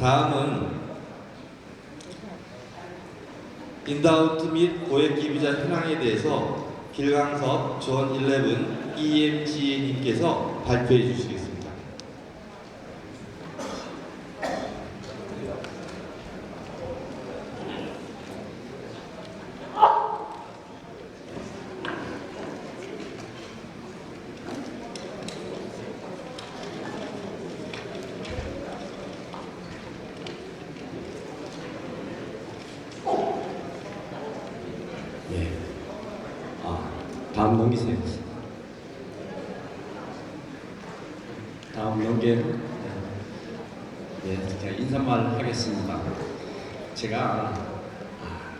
다음은 인다우트 및 고액 기부자 현황에 대해서 길강섭 존11 EMGA님께서 발표해 주시겠습니다. 예. 아, 다음 넘기세요. 다음 넘겨. 예, 제가 인사말 하겠습니다. 제가 아,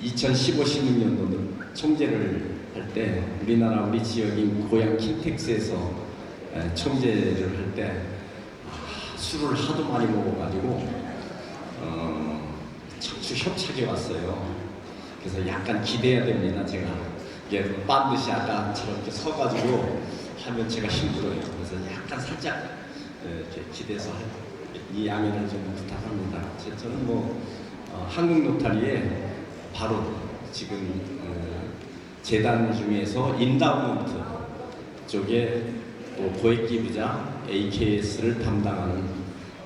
2015, 16년도 총재를 할 때 우리나라 우리 지역인 고향 킨텍스에서 에, 총재를 할때 아, 술을 하도 많이 먹어가지고 어, 척추 협착이 왔어요. 그래서 약간 기대야 됩니다. 제가 이게 반드시 아까 저렇게 서가지고 하면 제가 힘들어요. 그래서 약간 살짝 예, 이렇게 기대서 할- 이 양해를 좀 부탁합니다. 제- 저는 뭐 어, 한국 노타리에 바로 지금 어, 재단 중에서 인다우먼트 쪽에 또 고액 기부자 AKS를 담당하는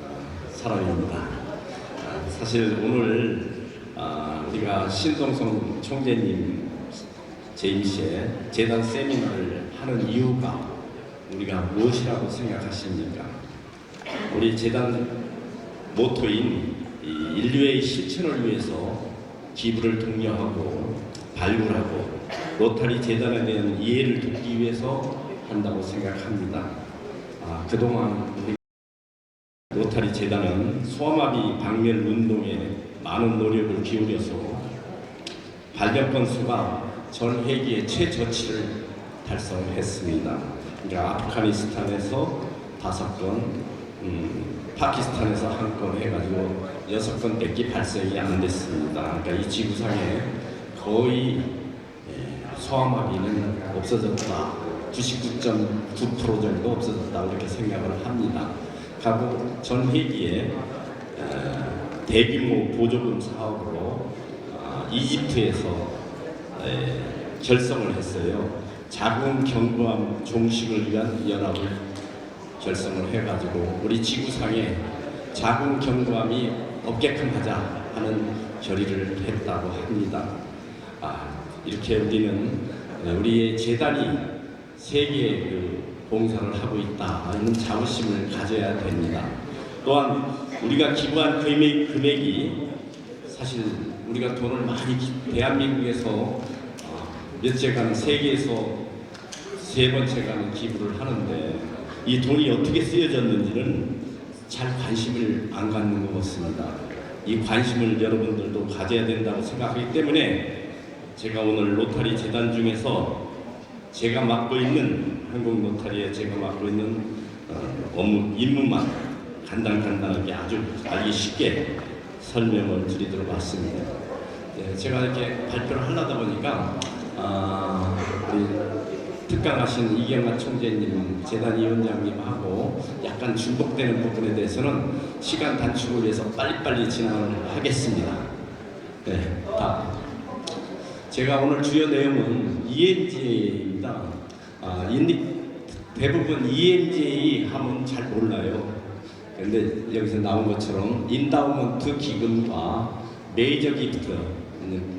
어, 사람입니다. 아, 사실 오늘 아, 우리가 신동성 총재님 제2시에 재단 세미나를 하는 이유가 우리가 무엇이라고 생각하십니까? 우리 재단 모토인 이 인류의 실천을 위해서 기부를 독려하고 발굴하고 로타리 재단에 대한 이해를 돕기 위해서 한다고 생각합니다. 아, 그동안 로타리 재단은 소아마비 박멸 운동에 많은 노력을 기울여서 발병 수가 전 회기의 최저치를 달성했습니다. 그러니까 아프가니스탄에서 다섯 건, 음, 파키스탄에서 한 건 해가지고 여섯 건 밖에 발생이 안 됐습니다. 그러니까 이 지구상에 거의 예, 소아마비는 없어졌다. 99.9% 정도 없어졌다 이렇게 생각을 합니다. 가고 전 회기에 어, 대규모 보조금 사업으로 아, 이집트에서 에, 결성을 했어요. 자궁 경부암 종식을 위한 연합을 결성을 해가지고 우리 지구상에 자궁 경부암이 없게끔 하자 하는 결의를 했다고 합니다. 아, 이렇게 우리는 에, 우리의 재단이 세계의 그 봉사를 하고 있다 하는 자부심을 가져야 됩니다. 또한 우리가 기부한 금액, 금액이 사실 우리가 돈을 많이 기- 대한민국에서 어, 몇째간 세계에서 세 번째간 기부를 하는데 이 돈이 어떻게 쓰여졌는지는 잘 관심을 안 갖는 것 같습니다. 이 관심을 여러분들도 가져야 된다고 생각하기 때문에 제가 오늘 로타리 재단 중에서 제가 맡고 있는 한국 로타리에 제가 맡고 있는 어, 업무 임무만 간단간단하게 아주 알기 쉽게 설명을 드리도록 왔습니다. 네, 제가 이렇게 발표를 하려다 보니까 아, 우리 특강하신 이경만 총재님, 재단 위원장님하고 약간 중복되는 부분에 대해서는 시간 단축을 위해서 빨리빨리 진행을 하겠습니다. 네, 다음. 제가 오늘 주요 내용은 EMJ입니다. 아, 대부분 EMJ 하면 잘 몰라요. 근데 여기서 나온 것처럼 인다우먼트 기금과 메이저 기프트,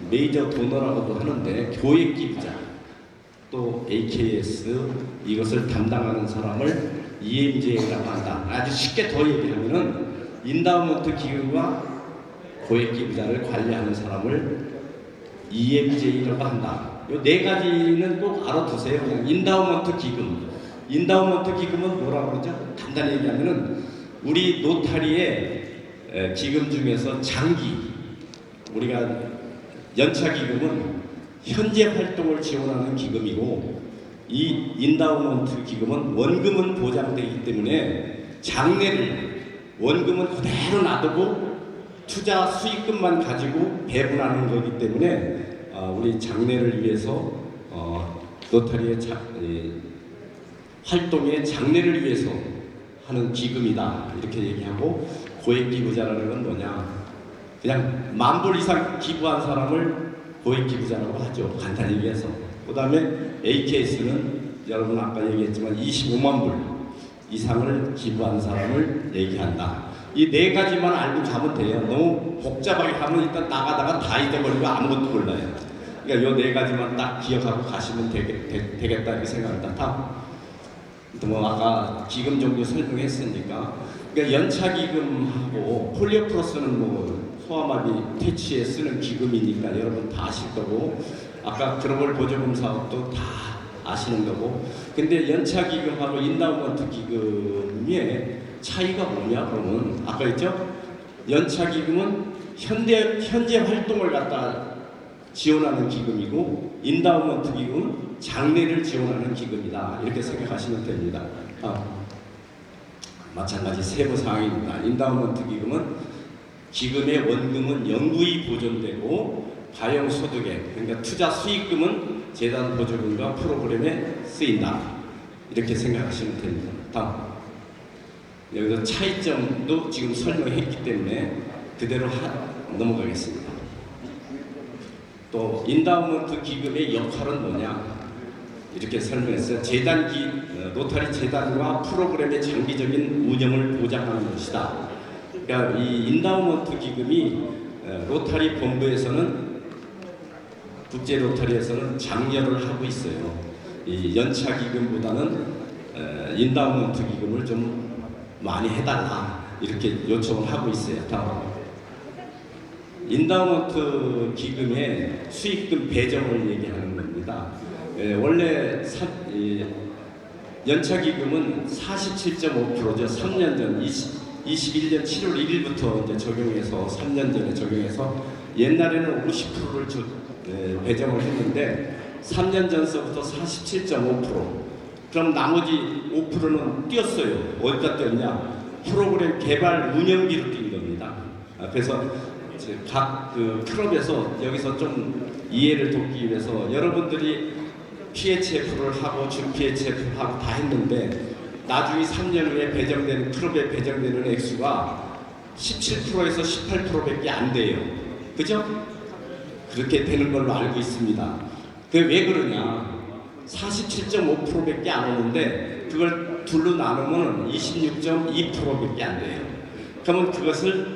메이저 도너라고도 하는데 교육 기부자, 또 AKS 이것을 담당하는 사람을 EMJ라고 한다. 아주 쉽게 더 얘기하면은 인다우먼트 기금과 고액 기부자를 관리하는 사람을 EMJ라고 한다. 이 네 가지는 꼭 알아두세요. 그냥 인다우먼트 기금. 인다우먼트 기금은 뭐라고 그러죠? 간단히 얘기하면은 우리 노타리의 에, 기금 중에서 장기 우리가 연차 기금은 현재 활동을 지원하는 기금이고 이 인다우먼트 기금은 원금은 보장되기 때문에 장래를 원금은 그대로 놔두고 투자 수익금만 가지고 배분하는 거기 때문에 어, 우리 장래를 위해서 어, 노타리의 자, 이, 활동의 장래를 위해서 하는 기금이다 이렇게 얘기하고 고액 기부자라는 건 뭐냐? 그냥 만불 이상 기부한 사람을 고액 기부자라고 하죠. 간단히 얘기해서. 그 다음에 AKS는 여러분 아까 얘기했지만 25만 불 이상을 기부한 사람을 얘기한다. 이 네 가지만 알고 가면 돼요. 너무 복잡하게 하면 일단 나가다가 다 잊어버리고 아무것도 몰라요. 그러니까 요 네 가지만 딱 기억하고 가시면 되겠, 되, 겠다 이렇게 생각합니다. 다음. 또뭐 아까 기금 종류 설명했으니까 그러니까 연차 기금하고 폴리오 플러스는 뭐 소아마비 퇴치에 쓰는 기금이니까 여러분 다 아실 거고 아까 글로벌 보조금 사업도 다 아시는 거고 근데 연차 기금하고 인다운먼트 기금의 차이가 뭐냐 그러면 아까 했죠 연차 기금은 현대 현재 활동을 갖다 지원하는 기금이고 인다운먼트 기금은 장래를 지원하는 기금이다 이렇게 생각하시면 됩니다. 아, 마찬가지 세부 사항입니다. 인다운먼트 기금은 기금의 원금은 영구히 보존되고 가용 소득에 그러니까 투자 수익금은 재단 보조금과 프로그램에 쓰인다 이렇게 생각하시면 됩니다. 다음 여기서 차이점도 지금 설명했기 때문에 그대로 하, 넘어가겠습니다. 또 인다우먼트 기금의 역할은 뭐냐 이렇게 설명했어요. 재단 기 어, 로타리 재단과 프로그램의 장기적인 운영을 보장하는 것이다. 그러니까 이 인다우먼트 기금이 어, 로타리 본부에서는 국제 로타리에서는 장려를 하고 있어요. 이 연차 기금보다는 어, 인다우먼트 기금을 좀 많이 해달라 이렇게 요청을 하고 있어요. 다음. 인다우먼트 기금의 수익금 배정을 얘기하는 겁니다. 예, 원래 사, 이, 연차 기금은 47.5%죠. 3년 전 20, 21년 7월 1일부터 이제 적용해서 3년 전에 적용해서 옛날에는 50%를 저, 예, 배정을 했는데 3년 전서부터 47.5% 그럼 나머지 5%는 뛰었어요. 어디다 뛰었냐? 프로그램 개발 운영비로 뛴 겁니다. 아, 그래서 각 그 클럽에서 여기서 좀 이해를 돕기 위해서 여러분들이 PHF를 하고 준 PHF를 하고 다 했는데 나중에 3년 후에 배정되는 클럽에 배정되는 액수가 17%에서 18%밖에 안 돼요. 그죠? 그렇게 되는 걸로 알고 있습니다. 그게 왜 그러냐? 47.5%밖에 안 오는데 그걸 둘로 나누면 26.2%밖에 안 돼요. 그러면 그것을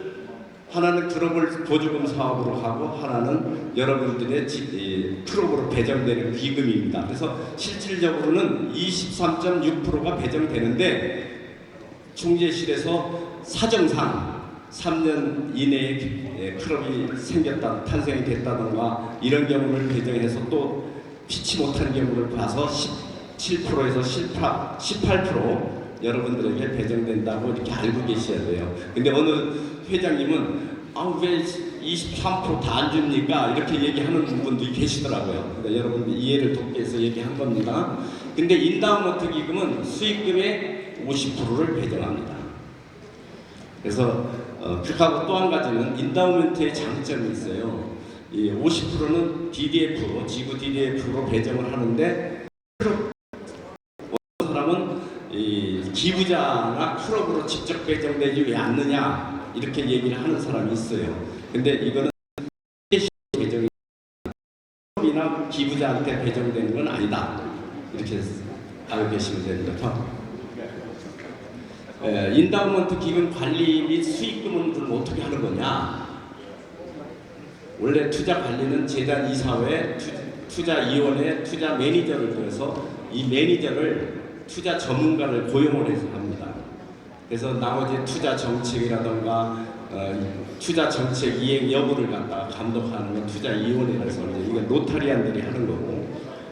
하나는 글로벌 보조금 사업으로 하고 하나는 여러분들의 지, 이, 트럭으로 배정되는 기금입니다. 그래서 실질적으로는 23.6%가 배정되는데 총재실에서 사정상 3년 이내에 예, 클럽이 생겼다, 탄생이 됐다던가 이런 경우를 배정해서 또 피치 못한 경우를 봐서 17%에서 18, 18% 여러분들에게 배정된다고 이렇게 알고 계셔야 돼요. 근데 어느 회장님은 아왜 23%다 안 줍니까? 이렇게 얘기하는 분들이 계시더라고요. 근데 여러분 이해를 돕기 위해서 얘기한 겁니다. 근데 인다운먼트 기금은 수익금의 50%를 배정합니다. 그래서 어, 그하고 또 한 가지는 인다우먼트의 장점이 있어요. 이 50%는 DDF, 지구 DDF로 배정을 하는데 어떤 사람은 이 기부자나 클럽으로 직접 배정되지 왜 않느냐 이렇게 얘기를 하는 사람이 있어요. 근데 이거는 배정이 클럽이나 기부자한테 배정되는 건 아니다. 이렇게 알고 계시면 됩니다. 에, 인다우먼트 기금 관리 및 수익금은 그럼 어떻게 하는 거냐? 원래 투자 관리는 재단 이사회, 투, 투자위원회, 투자 매니저를 들여서 이 매니저를 투자 전문가를 고용을 해서 합니다. 그래서 나머지 투자 정책이라던가 어, 투자 정책 이행 여부를 갖다가 감독하는 건 투자 위원회라서 이제 이건 노타리안들이 하는 거고.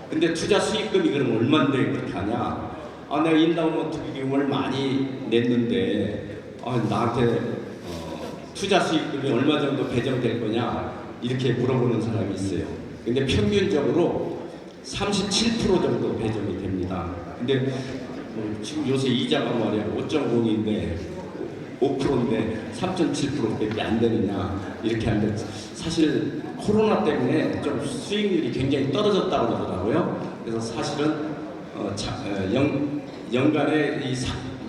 근데 투자 수익금이 그럼 얼마인데 그렇게 하냐? 아, 내가 인다우먼트 기금을 많이 냈는데 아, 나한테 어, 투자 수익금이 얼마 정도 배정될 거냐 이렇게 물어보는 사람이 있어요. 근데 평균적으로 37% 정도 배정이 됩니다. 근데 어, 지금 요새 이자가 말이야 5.0인데 5%인데 3.7%밖에 안 되느냐 이렇게 하는데 사실 코로나 때문에 좀 수익률이 굉장히 떨어졌다고 그러더라고요. 그래서 사실은 어, 자, 어, 연, 연간에 이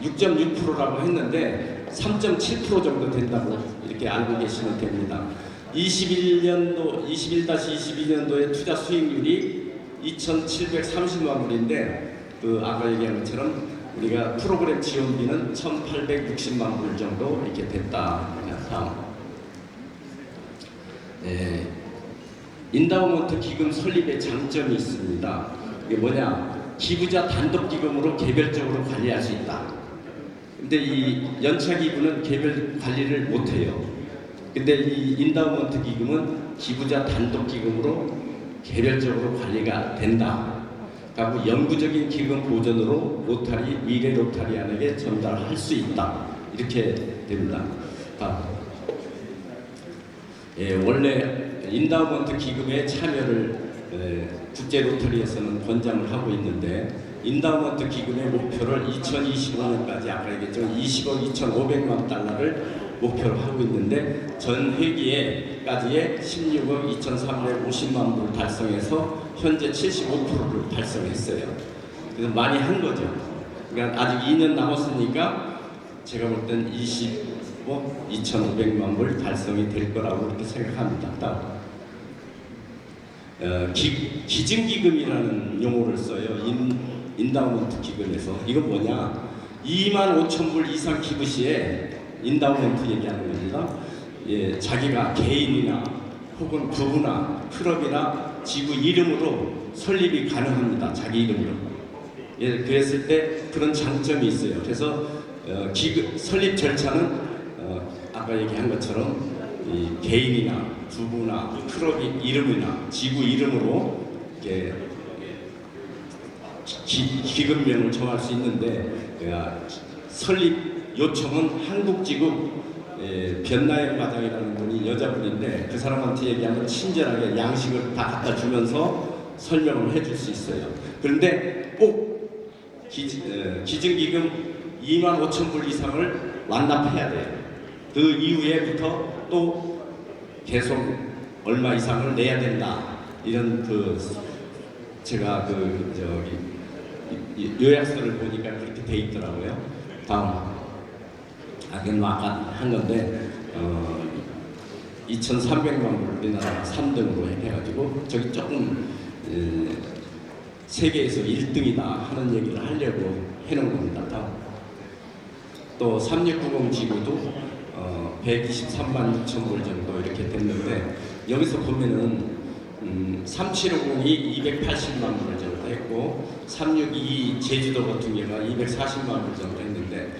6.6%라고 했는데 3.7% 정도 된다고 이렇게 알고 계시면 됩니다. 21년도 21-22년도의 투자 수익률이 2,730만 불인데 그 아까 얘기한 것처럼 우리가 프로그램 지원비는 1,860만 불 정도 이렇게 됐다. 다음. 네. 인다우먼트 기금 설립의 장점이 있습니다. 이게 뭐냐? 기부자 단독 기금으로 개별적으로 관리할 수 있다. 근데 이 연차 기부는 개별 관리를 못 해요. 근데 이 인다우먼트 기금은 기부자 단독 기금으로 개별적으로 관리가 된다. 그리고 영구적인 기금 보존으로 로타리 미래 로타리안에게 전달할 수 있다. 이렇게 됩니다. 예, 원래 인다우먼트 기금에 참여를 에, 국제 로터리에서는 권장을 하고 있는데 인다우먼트 기금의 목표를 2025년까지 아까 얘기했죠 20억 2,500만 달러를 목표로 하고 있는데 전 회기에까지의 16억 2,350만 불을 달성해서 현재 75%를 달성했어요. 그래서 많이 한 거죠. 그러니까 아직 2년 남았으니까 제가 볼 땐 20억 2,500만 불 달성이 될 거라고 그렇게 생각합니다. 다음. 어, 기, 기증기금이라는 용어를 써요. 인, 인다우먼트 기금에서. 이건 뭐냐? 2만 5천 불 이상 기부 시에 인다우먼트 얘기하는 겁니다. 예, 자기가 개인이나 혹은 부부나 클럽이나 지구 이름으로 설립이 가능합니다. 자기 이름으로. 예, 그랬을 때 그런 장점이 있어요. 그래서 어, 기금, 설립 절차는 어, 아까 얘기한 것처럼 이 개인이나 부부나 클럽 이름이나 지구 이름으로 이렇게 기, 기금명을 정할 수 있는데 어, 설립 요청은 한국지구 예, 변나영 과장이라는 분이 여자분인데 그 사람한테 얘기하면 친절하게 양식을 다 갖다 주면서 설명을 해줄 수 있어요. 그런데 꼭 기, 어, 기증기금 2만 5천 불 이상을 완납해야 돼요. 그 이후에부터 또 계속 얼마 이상을 내야 된다. 이런 그 제가 그 저기 요약서를 보니까 그렇게 돼 있더라고요. 다음. 아, 그건 뭐 아까 한 건데 어, 2,300만 불 우리나라가 3등으로 해가지고 저기 조금 에, 세계에서 1등이다 하는 얘기를 하려고 해놓은 겁니다. 다음. 또3690 지구도 어, 123만 6천 불 정도 이렇게 됐는데 여기서 보면은 음, 3750이 280만 불 정도 했고 362 제주도 같은 경우가 240만 불 정도 했는데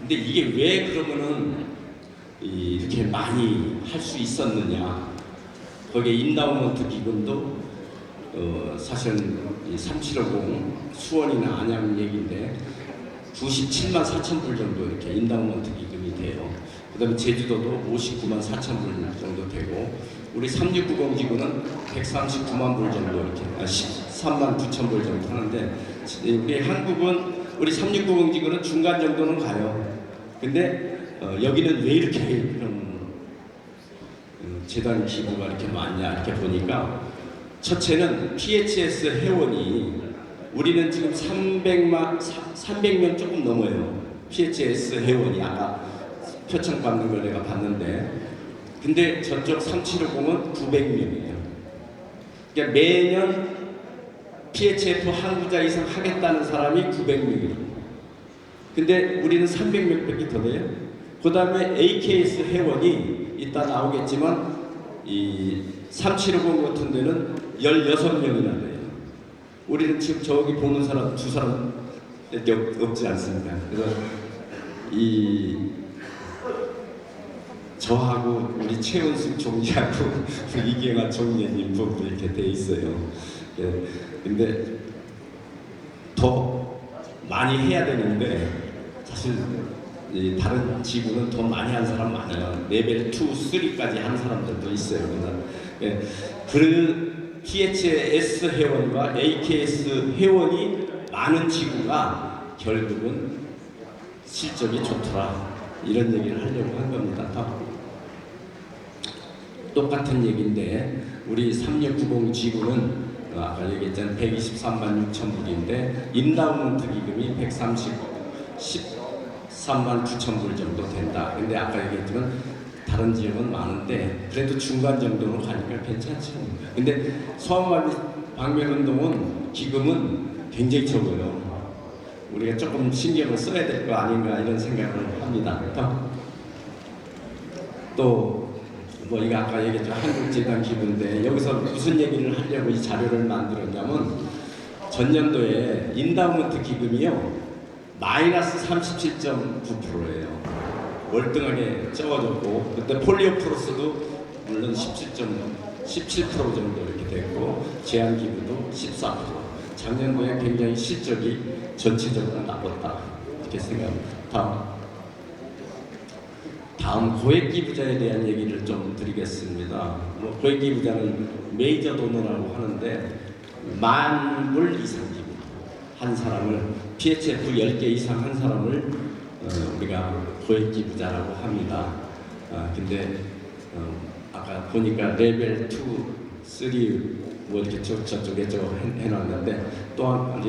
근데 이게 왜 그러면은 이- 이렇게 많이 할 수 있었느냐 거기에 인다우먼트 기금도 어, 사실은 이3750 수원이나 안양 얘기인데 97만 4천 불 정도 이렇게 인다우먼트 기금이 돼요. 그 다음에 제주도도 59만 4천 불 정도 되고 우리 3690 지구는 139만 불 정도 이렇게 아, 13만 9천 불 정도 하는데 우리 한국은 우리 3690 지구는 중간 정도는 가요. 근데 어, 여기는 왜 이렇게 그런 음, 재단 기부가 이렇게 많냐 이렇게 보니까 첫째는 PHS 회원이 우리는 지금 300만 300명 조금 넘어요. PHS 회원이 아까 표창 받는 걸 내가 봤는데 근데 저쪽 3750은 900명이에요. 그러니까 매년 PHF 한 구자 이상 하겠다는 사람이 900명이에요. 근데 우리는 300명 밖에 더 돼요. 그 다음에 AKS 회원이 이따 나오겠지만 이 3750 같은 데는 16명이나 돼요. 우리는 지금 저기 보는 사람 두 없- 없지 않습니까? 그래서 이 저하고 우리 최은숙 총리하고 이경아 총리님 부부 이렇게 돼 있어요. 예, 근데 더 많이 해야 되는데 사실 이 다른 지구는 더 많이 한 사람 많아요. 레벨 2, 3까지 한 사람들도 있어요. 예, 그 PHS 회원과 AKS 회원이 많은 지구가 결국은 실적이 좋더라. 이런 얘기를 하려고 한 겁니다. 똑같은 얘기인데 우리 3690 지구는 어, 아까 얘기했잖아요. 123만 6천 불인데 인다우먼트 기금이 130 13만 9천 불 정도 된다. 근데 아까 얘기했지만 다른 지역은 많은데 그래도 중간 정도로 가니까 괜찮죠. 근데 소아마비 방면운동은 기금은 굉장히 적어요. 우리가 조금 신경을 써야 될 거 아닌가 이런 생각을 합니다. 또 뭐 이거 아까 얘기했죠. 한국재단 기부인데 여기서 무슨 얘기를 하려고 이 자료를 만들었냐면 전년도에 인다우먼트 기금이요. 마이너스 37.9%예요. 월등하게 적어졌고 그때 폴리오 프로스도 물론 17점 17% 정도 이렇게 됐고 제한 기부도 14% 작년도에 굉장히 실적이 전체적으로 나빴다. 이렇게 생각합니다. 다음 다음 고액 기 부자에 대한 얘기를 좀 드리겠습니다. 뭐 고액 기 부자는 메이저 도너라고 하는데 만 불 이상 기부 한 사람을 PHF 10개 이상 한 사람을 어, 우리가 고액 기 부자라고 합니다. 아, 근데 어, 아까 보니까 레벨 2, 3, 뭐 이렇게 저, 저쪽에 저 해- 해놨는데 또한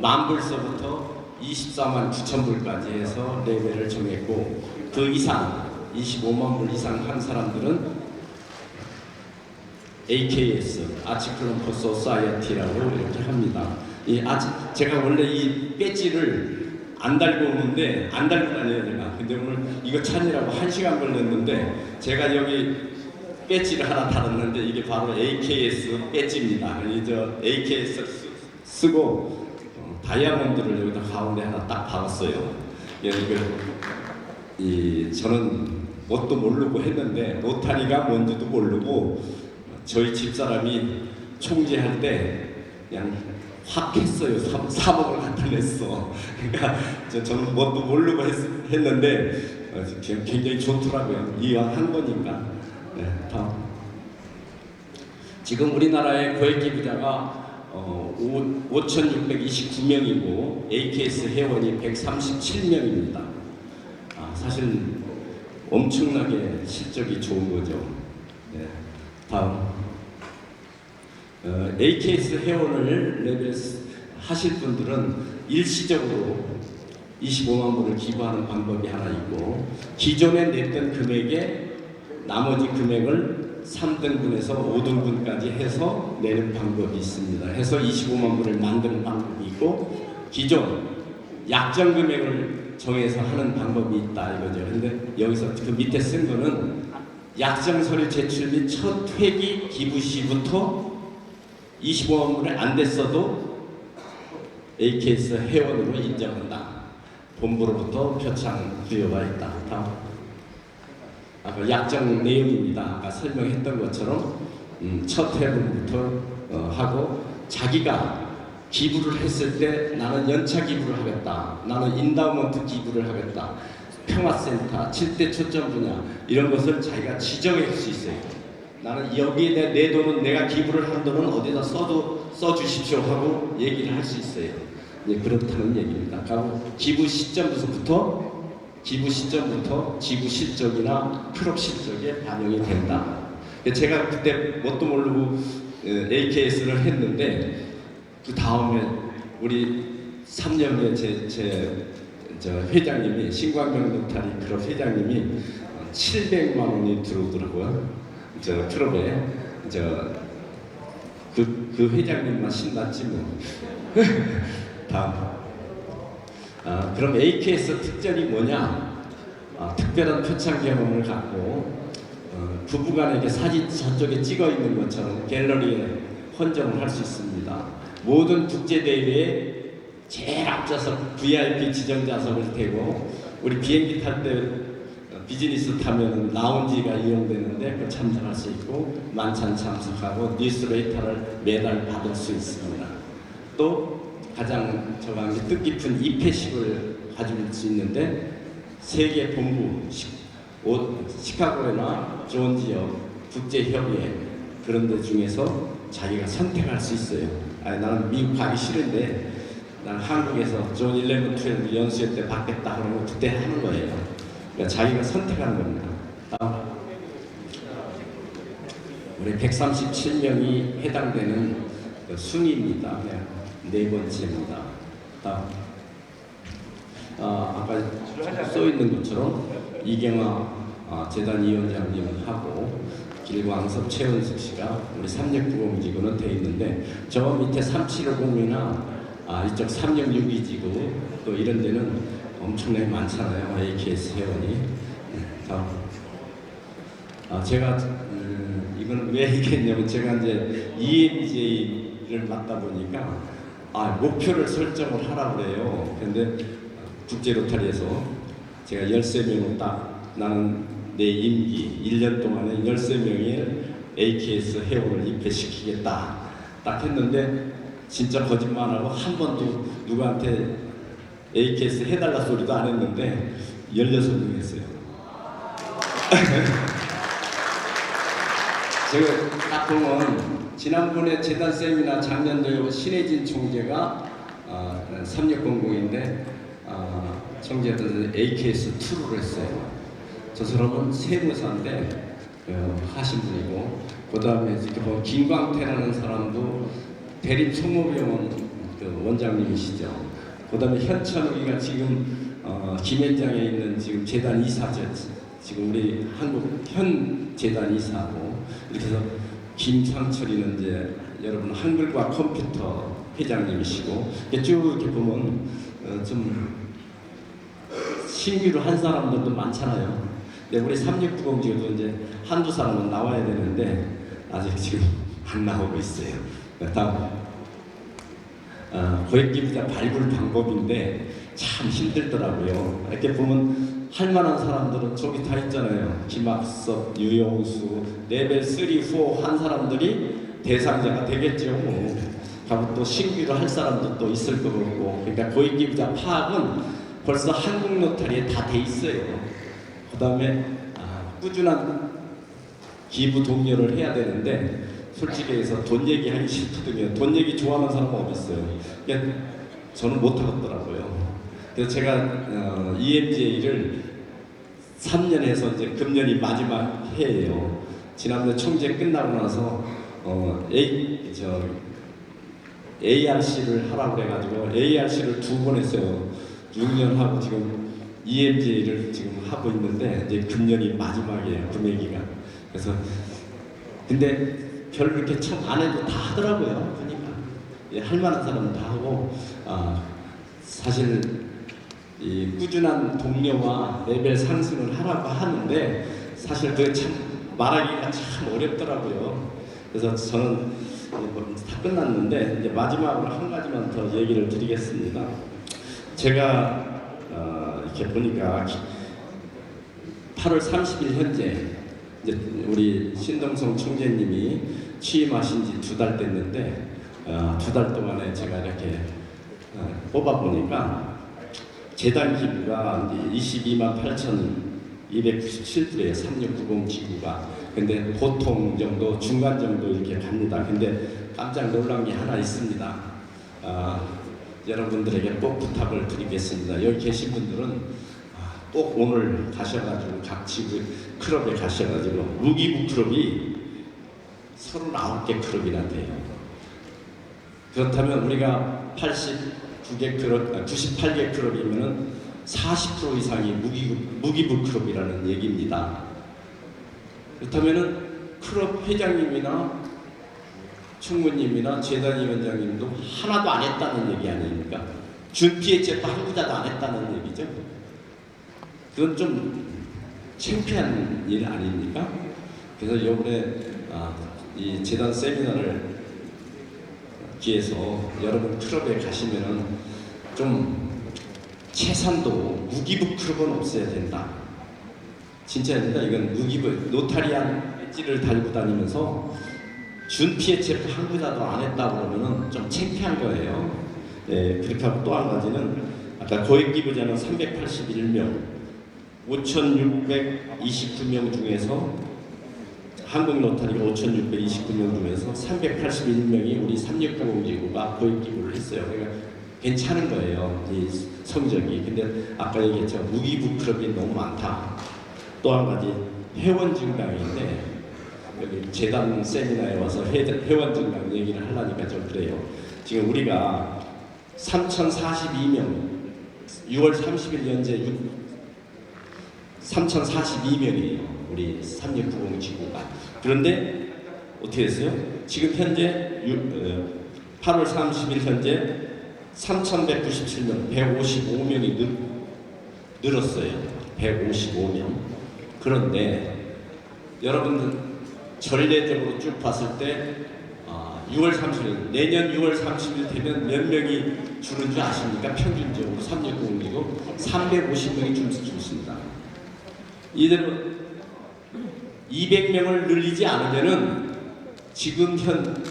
만 불서부터 24만 9천 불까지 해서 레벨을 정했고 그 이상 25만 불 이상 한 사람들은 AKS 아치클럼퍼 소사이어티라고 이렇게 합니다. 이 아치 제가 원래 이 배지를 안 달고 오는데 안 달고 다녀야 되나? 근데 오늘 이거 찾느라고 한 시간 걸렸는데 제가 여기 배지를 하나 달았는데 이게 바로 AKS 배지입니다. 이저 AKS 쓰- 쓰고 어, 다이아몬드를 여기다 가운데 하나 딱 박았어요. 예, 이거 이 저는 뭣도 모르고 했는데 노타리가 뭔지도 모르고 저희 집사람이 총재할 때 그냥 확 했어요. 3, 3억을 갖다 냈어. 그러니까 저, 저는 뭣도 모르고 했, 했는데 어, 굉장히 좋더라고요. 이왕 한 거니까. 네, 다음. 지금 우리나라의 고액기 부자가 어, 5,629명이고 AKS 회원이 137명입니다. 아, 사실 엄청나게 실적이 좋은 거죠. 네. 다음. 어, AKS 회원을 레벨 하실 분들은 일시적으로 25만 불을 기부하는 방법이 하나 있고 기존에 냈던 금액에 나머지 금액을 3등분에서 5등분까지 해서 내는 방법이 있습니다. 해서 25만 불을 만드는 방법이 있고 기존 약정 금액을 정해서 하는 방법이 있다 이거죠. 근데 여기서 그 밑에 쓴 거는 약정 서류 제출 및 첫 회기 기부 시부터 25만 불이 안 됐어도 AKS 회원으로 인정한다. 본부로부터 표창 부여가 있다. 다음. 아까 약정 내용입니다. 아까 설명했던 것처럼 음, 첫 회분부터 어, 하고 자기가 기부를 했을 때 나는 연차 기부를 하겠다. 나는 인다우먼트 기부를 하겠다. 평화센터, 7대 초점 분야 이런 것을 자기가 지정할 수 있어요. 나는 여기에 내, 내 돈은 내가 기부를 한 돈은 어디다 써도 써주십시오 하고 얘기를 할 수 있어요. 예, 그렇다는 얘기입니다. 아까 기부 시점부터 기부 시점부터 지구 실적이나 클럽 실적에 반영이 된다. 제가 그때 뭣도 모르고 AKS를 했는데 그 다음에 우리 3년에 제, 제, 저 회장님이 신광명 노타리 클럽 회장님이 700만 원이 들어오더라고요. 저 클럽에 저그 그 회장님만 신났지 뭐. 다음. 아, 그럼 AKS 특징이 뭐냐? 아, 특별한 표창 경험을 갖고 어, 부부간에게 사진 저쪽에 찍어 있는 것처럼 갤러리에 헌정을 할 수 있습니다. 모든 국제 대회에 제일 앞좌석 VIP 지정 좌석을 태고 우리 비행기 탈 때 비즈니스 타면 라운지가 이용되는데 그 참석할 수 있고 만찬 참석하고 뉴스레이터를 매달 받을 수 있습니다. 또 가장 저가 뜻깊은 입회식을 가질 수 있는데 세계 본부 시카고나 좋은 지역 국제 협의회 그런 데 중에서 자기가 선택할 수 있어요. 아니 나는 미국 가기 싫은데 난 한국에서 존 11, 12 연수회 때 받겠다 그러면 그때 하는 거예요. 그러니까 자기가 선택하는 겁니다. 우리 137명이 해당되는 그 순위입니다. 네, 네 번째입니다. 다음. 아, 아까 써 있는 것처럼 이경아 아, 재단 위원장님을 하고 길광섭 최은숙 씨가 우리 3690 지구는 돼 있는데 저 밑에 3750이나 아, 이쪽 366지구 또 이런 데는 엄청나게 많잖아요 AKS 회원이 네, 다음. 아, 제가 음, 이건 왜 얘기했냐면 제가 이제 EMJ를 맡다 보니까 아, 목표를 설정을 하라 그래요. 근데 국제 로타리에서 제가 13명을 딱 나는 내 임기 1년 동안에 13명의 AKS 회원을 입회시키겠다. 딱 했는데 진짜 거짓말하고 한 번도 누구한테 AKS 해달라 소리도 안 했는데 16명 했어요. 제가 딱 보면 지난번에 재단 세미나 작년도에 신혜진 총재가 아, 3600인데 아, 총재들 AKS 2를 했어요. 저 사람은 세무사인데 어, 하신 분이고 그 다음에 보면 김광태라는 사람도 대립 성모병원 그 원장님이시죠. 그 다음에 현찬우기가 지금 어, 김현장에 있는 지금 재단 이사죠. 지금 우리 한국 현 재단 이사고 이렇게 해서 김상철이는 이제 여러분 한글과 컴퓨터 회장님이시고 쭉 이렇게 보면 어, 좀 신규로 한 사람들도 많잖아요. 근데 우리 3690지구도 이제 한두 사람은 나와야 되는데 아직 지금 안 나오고 있어요. 네, 다음 어, 고액기부자 발굴 방법인데 참 힘들더라고요. 이렇게 보면 할 만한 사람들은 저기 다 있잖아요. 김학섭, 유영수, 레벨 3, 4한 사람들이 대상자가 되겠죠. 그리고 또 신규로 할 사람도 또 있을 거고. 그러니까 고액기부자 파악은 벌써 한국 노타리에 다 돼 있어요. 그 다음에 아, 꾸준한 기부 동료를 해야 되는데 솔직히 해서 돈 얘기하기 싫거든요. 돈 얘기 좋아하는 사람은 없었어요. 그러니까 저는 못하겠더라고요. 그래서 제가 어, EMJ를 3년 해서 이제 금년이 마지막 해예요. 지난번 총재 끝나고 나서 어, A, 저, ARC를 하라고 그래가지고 ARC를 두 번 했어요. 6년 하고 지금 EMJ를 지금 하고 있는데 이제 금년이 마지막이에요. 금액이가. 그래서 근데 별로 이렇게 참 안 해도 다 하더라고요. 그러니까 예, 할 만한 사람은 다 하고 아, 사실 이 꾸준한 동료와 레벨 상승을 하라고 하는데 사실 그참 말하기가 참 어렵더라고요. 그래서 저는 이제 뭐다 끝났는데 이제 마지막으로 한 가지만 더 얘기를 드리겠습니다. 제가 어, 이렇게 보니까 8월 30일 현재 이제 우리 신동성 총재님이 취임하신 지 두 달 됐는데 어, 두달 동안에 제가 이렇게 어, 뽑아 보니까 재단 기부가 22만 8,297불이에요. 3690 기부가. 근데 보통 정도, 중간 정도 이렇게 갑니다. 근데 깜짝 놀란 게 하나 있습니다. 아, 여러분들에게 꼭 부탁을 드리겠습니다. 여기 계신 분들은 아, 꼭 오늘 가셔가지고 각 지구 클럽에 가셔가지고 무기부 클럽이 39개 클럽이나 돼요. 그렇다면 우리가 89개 클럽, 아, 98개 클럽이면은 40% 이상이 무기부, 무기부 클럽이라는 얘기입니다. 그렇다면은 클럽 회장님이나 총무님이나 재단위원장님도 하나도 안 했다는 얘기 아닙니까? 준피해체도 한 구자도 안 했다는 얘기죠. 그건 좀 창피한 일 아닙니까? 그래서 이번에 아, 이 재단 세미나를 기해서 여러분 클럽에 가시면은 좀 최산도 무기부 클럽은 없어야 된다. 진짜입니다. 이건 무기부 노타리안 배지를 달고 다니면서 준피해 체포 한 구자도 안 했다 그러면은 좀 창피한 거예요. 네, 그렇게 하고 또 한 가지는 아까 고액 기부자는 381명, 5,629명 중에서 한국 로타리가 5,629명 중에서 381명이 우리 3690지구가 고액 기부를 했어요. 그러니까 괜찮은 거예요. 이 성적이. 근데 아까 얘기했죠. 무기부 클럽이 너무 많다. 또 한 가지 회원 증강인데 여기 재단 세미나에 와서 회, 회원 증 강 얘기를 하려니까 좀 그래요. 지금 우리가 3,042명 6월 30일 현재 3,042명이에요. 우리 3690 지구가. 그런데 어떻게 됐어요? 지금 현재 유- 어, 8월 30일 현재 3,197명, 155명이 늘, 늘었어요. 155명. 그런데 여러분들 전례적으로 쭉 봤을 때 아, 6월 30일 내년 6월 30일 되면 몇 명이 주는 줄 아십니까? 평균적으로 360이고 350명이 줄수 있습니다. 이대로 200명을 늘리지 않으면은 지금 현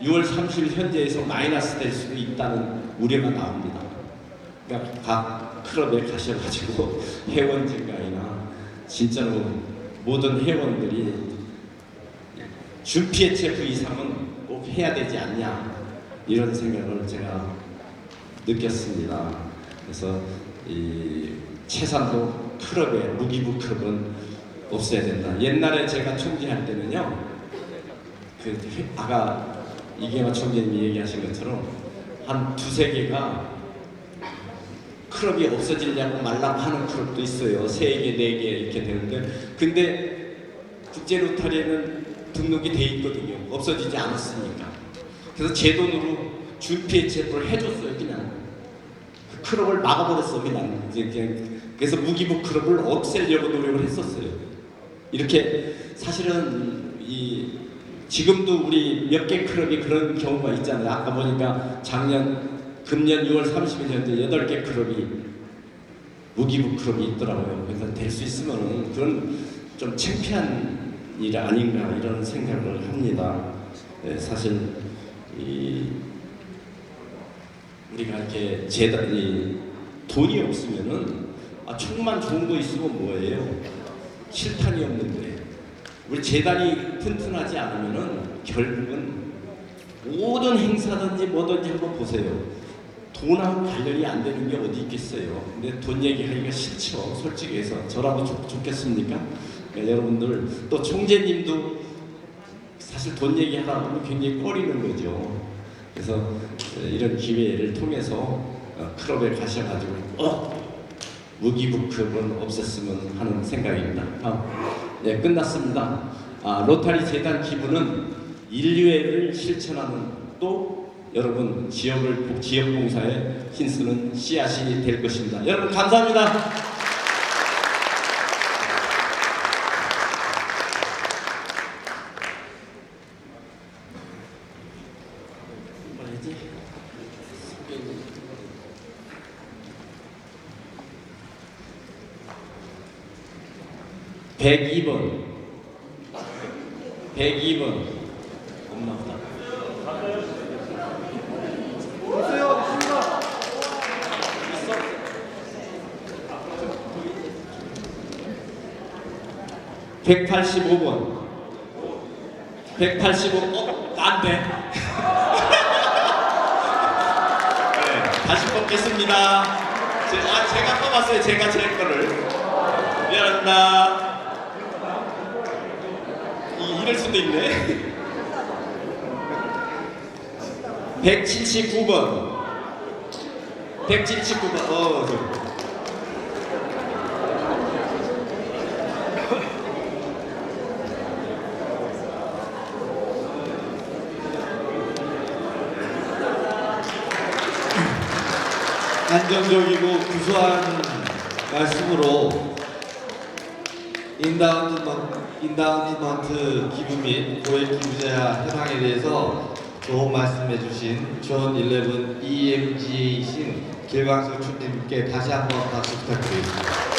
6월 30일 현재에서 마이너스 될 수도 있다는 우려가 나옵니다. 그러니까 각 클럽에 가셔가지고 회원 증가이나 진짜로 모든 회원들이 준피 HF 이상은 꼭 해야 되지 않냐 이런 생각을 제가 느꼈습니다. 그래서 이 최산도 클럽에 무기부 클럽은 없어야 된다. 옛날에 제가 총재할 때는요, 그 회- 아까 이계화 총재님이 얘기하신 것처럼 한 두세 개가 클럽이 없어지려고 말라고 하는 클럽도 있어요. 세 개, 네 개 이렇게 되는데, 근데 국제 로타리에는 등록이 돼 있거든요. 없어지지 않았으니까. 그래서 제 돈으로 준피 HF를 해줬어요, 그냥. 그 클럽을 막아버렸어, 그냥. 이제 그냥. 그래서 무기부 클럽을 없애려고 노력을 했었어요. 이렇게 사실은 이 지금도 우리 몇 개 클럽이 그런 경우가 있잖아요. 아까 보니까 작년 금년 6월 30일 현재 8개 클럽이 무기부 클럽이 있더라고요. 그래서 될 수 있으면은 그건 좀 창피한 일 아닌가 이런 생각을 합니다. 예, 사실 이 우리가 이렇게 재단이 돈이 없으면은 아, 총만 좋은 거 있으면 뭐예요? 실탄이 없는데 우리 재단이 튼튼하지 않으면은 결국은 모든 행사든지 뭐든지 한번 보세요. 돈하고 관련이 안 되는 게 어디 있겠어요. 근데 돈 얘기하기가 싫죠. 솔직히 해서 저라도 좋, 좋겠습니까? 그러니까 여러분들 또 총재님도 사실 돈 얘기하다 보면 굉장히 꺼리는 거죠. 그래서 어, 이런 기회를 통해서 어, 클럽에 가셔가지고 어 무기부급은 없앴으면 하는 생각입니다. 아, 네, 끝났습니다. 아, 로타리 재단 기부는 인류애를 실천하는 또 여러분 지역을 지역 봉사에 힘쓰는 씨앗이 될 것입니다. 여러분 감사합니다. 102번 102번 없나 보다 있어 185번 185 어? 안돼 네, 다시 뽑겠습니다. 제, 아, 제가 뽑았어요. 제가 제 거를. 미안합니다 이, 이럴 수도 있네. 179번. 179번. 어, 저. 안정적이고 구수한 말씀으로 인다운먼트, 인다운먼트 기부 및 고액 기부자 현황에 대해서 좋은 말씀해 주신 존 11 EMGA이신 길광수 총님께 다시 한번 박수 부탁드리겠습니다.